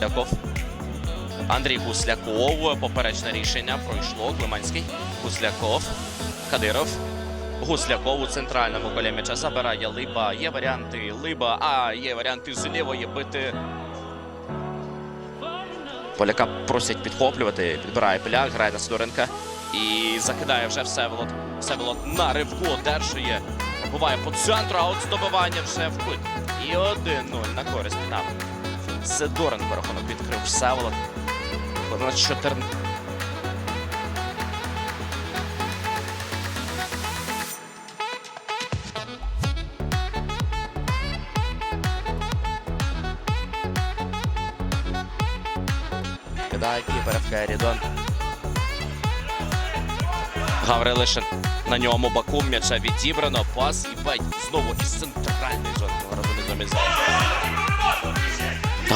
Яков. Андрій Гусляков. Поперечне рішення пройшло. Климанський. Гусляков. Кадиров. Гусляков у центральному колі м'яча забирає Либа. Є варіанти Либа, а є варіанти з лівої бити. Поляка просять підхоплювати. Підбирає Поляк, грає на Сидоренка. І закидає вже Всеволод. Всеволод на ривку одержує. Буває по центру, а от здобивання вже в кут. І 1-0 на користь Динамо. Сидоренко рахунок відкрив Всеволод. На 14. Кидає кіпер ФК Рідон. Гаврилишин на ньому баку м'яча відібрано. Пас і бать знову із центральної зони. Разом із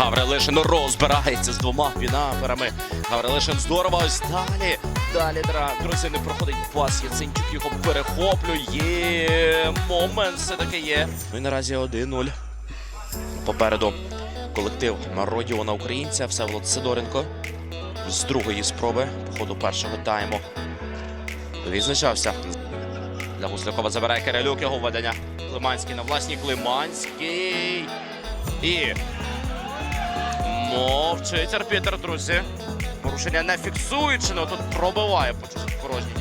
Гаврилишин розбирається з двома пінаперами. Гаврилишин здорово. Ось далі. Далі, друзі, не проходить пас. Яценчук його перехоплює. Момент все-таки є. Ну і наразі 1-0. Попереду колектив Родіона українця. Всеволод Сидоренко. З другої спроби по ходу першого тайму. Відзначався. Для Гуслякова забирає Кирилюк його ведення. Климанський на власній Климанський. І мовчить арбітер, друзі. Порушення не фіксуючи, але тут пробиває по порожній.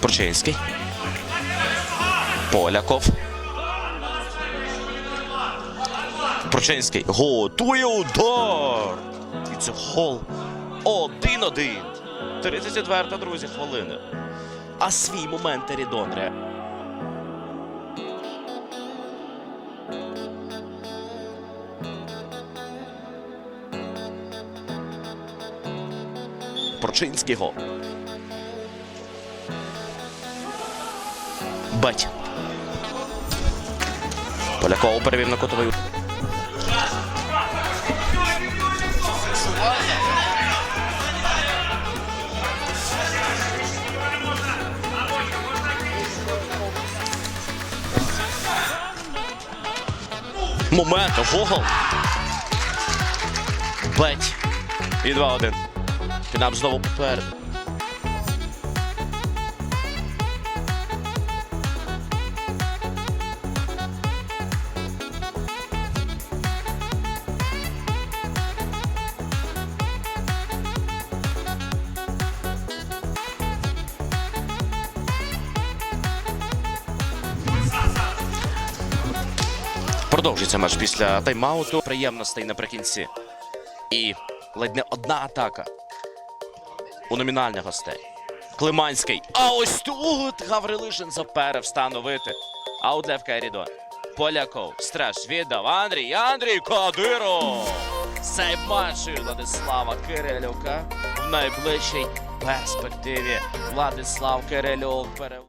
Порчинський. Поляков. Порчинський готує удар. І це гол. 1-1. 34 друзі, хвилина. А свій момент Ерідонре. Порчинський. Бать. Поляков перевів на котовий. Момент, гол. Бать. І 2-1. Пінап знову попереду. Продовжується матч після тайм-ауту. Приємностей наприкінці. І ледь не одна атака у номінальних гостей. Климанський. А ось тут Гаврилишин заперев встановити. Аут ФК Поляков. Страш віддав. Андрій. Андрій Кадиров. Сейв матчу Владислава Кирилюка в найближчій перспективі. Владислав Кирилюк пере...